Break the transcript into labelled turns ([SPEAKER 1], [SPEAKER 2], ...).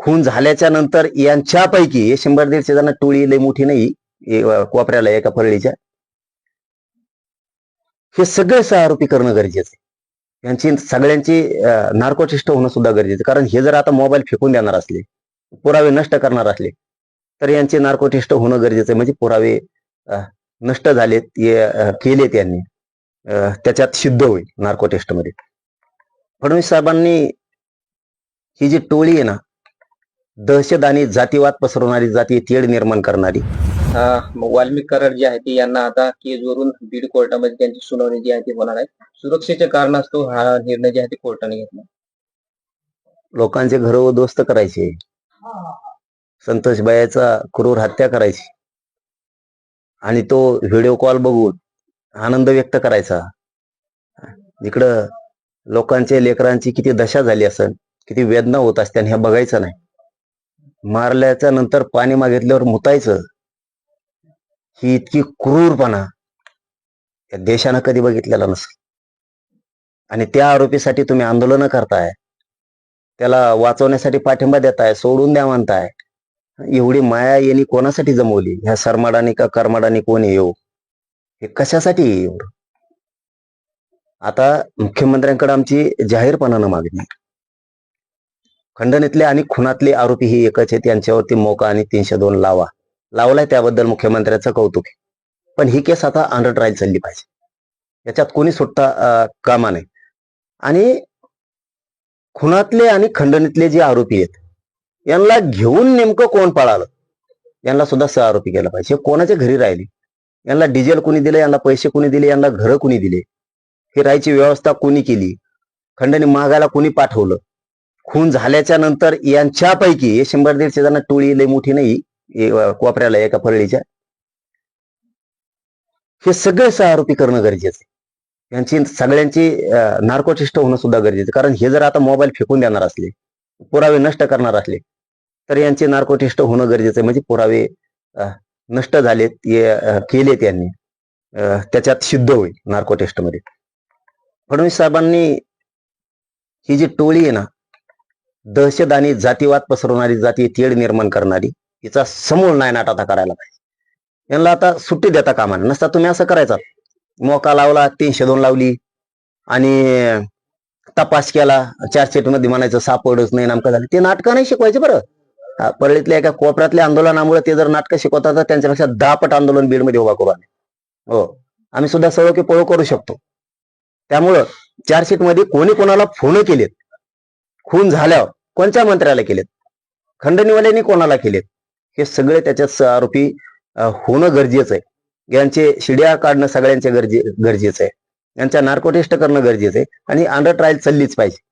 [SPEAKER 1] खून झाल्याच्यानंतर यांच्यापैकी शंभर दीडशे जण टोळी लय मोठी नाही कोपऱ्याला एका परळीच्या. हे सगळे सह आरोपी करणं गरजेचं आहे. यांची सगळ्यांची नार्कोटिस्ट होणं सुद्धा गरजेचं कारण हे जर आता मोबाईल फेकून देणार असले पुरावे नष्ट करणार असले तर यांचे नार्कोटिस्ट होणं गरजेचं आहे. म्हणजे पुरावे नष्ट झालेत हे केलेत यांनी. त्याच्यात सिद्ध होईल नार्को फडणवीस साहेबांनी ही जी टोळी आहे ना दहशत आणि जातीवाद पसरवणारी जाती तेढ निर्माण करणारी.
[SPEAKER 2] वाल्मिक कराड जे आहे ते यांना आता केजवरून बीड कोर्टामध्ये त्यांची सुनावणी जी आहे ती होणार आहे. सुरक्षेच्या कारणास्तव हा निर्णय जे आहे ते कोर्टाने घेतला.
[SPEAKER 1] लोकांचे घर उद्ध्वस्त करायचे. संतोष बायाचा क्रूर हत्या करायची. आणि तो व्हिडिओ कॉल बघून आनंद व्यक्त करायचा. जिकडं लोकांचे लेकरांची किती दशा झाली असेल किती वेदना होत असते हे बघायचं नाही. मारल्याच्या नंतर पाणी मागितल्यावर मुतायचं. ही इतकी क्रूरपणा या देशानं कधी बघितलेला नसेल. आणि त्या आरोपीसाठी तुम्ही आंदोलन करताय. त्याला वाचवण्यासाठी पाठिंबा देताय सोडून द्या म्हणताय. एवढी माया यांनी कोणासाठी जमवली? ह्या सरमाडानी का कर्माडानी कोण येऊ हो? हे? कशासाठी येऊ आता मुख्यमंत्र्यांकडे आमची जाहीरपणानं मागणी खंडणीतले आणि खुनातले आरोपी ही एकच आहेत. यांच्यावरती मोका आणि तीनशे दोन लावा. लावलाय त्याबद्दल मुख्यमंत्र्यांचं कौतुक आहे. पण ही केस आता अंडर ट्रायल चालली पाहिजे. याच्यात कोणी सुट्टा अं, कामा नाही आणि खुनातले आणि खंडणीतले जे आरोपी आहेत यांना घेऊन नेमकं कोण पळालं? यांना सुद्धा सह आरोपी केला पाहिजे. कोणाच्या घरी राहिले? यांना डिझेल कोणी दिलं? यांना पैसे कोणी दिले? यांना घरं कोणी दिले? हे राहायची व्यवस्था कोणी केली? खंडणी मागायला कुणी पाठवलं? खून झाल्याच्यानंतर यांच्यापैकी शंभर दीडशे जण टोळी लय मोठी नाही कोपऱ्याला एका परळीच्या हे सगळे सह आरोपी करणं गरजेचं आहे. यांची सगळ्यांची नार्कोटिस्ट होणं सुद्धा गरजेचं कारण हे जर आता मोबाईल फेकून देणार असले पुरावे नष्ट करणार असले तर यांचे नार्कोटिस्ट होणं गरजेचं आहे. म्हणजे पुरावे नष्ट झालेत केलेत यांनी. त्याच्यात सिद्ध होईल नार्को फडणवीस साहेबांनी ही जी टोळी आहे ना दहशत आणि जातीवाद पसरवणारी जाती तेढ निर्माण करणारी हिचा समूळ नायनाट आता करायला पाहिजे. यांना आता सुट्टी देता कामा नसता तुम्ही असं करायचा. मोका लावला तीनशे दोन लावली आणि तपास केला चार्जशीटमध्ये म्हणायचं सापडच नाही नामकं झालं. ते नाटकं नाही शिकवायचे बरं. परळीतल्या एका कोपऱ्यातल्या आंदोलनामुळे ते जर नाटकं शिकवतात तर त्यांच्यापेक्षा दहा पट आंदोलन बीडमध्ये उभा करू आम्ही हो आम्ही सुद्धा सळो की पळो करू शकतो. त्यामुळं चार्जशीटमध्ये कोणी कोणाला फोन केलेत? खून झाल्यावर कोणत्या मंत्र्याला केलेत? खंडणीवाल्यांनी कोणाला केलेत? हे सगळे त्याच्यात आरोपी होणं गरजेचं आहे. यांचे शिड्या काढणं सगळ्यांचे गरजे गरजेचं आहे. यांचा नार्को टेस्ट करणं गरजेचं आहे. आणि अंडर ट्रायल चाललीच पाहिजे.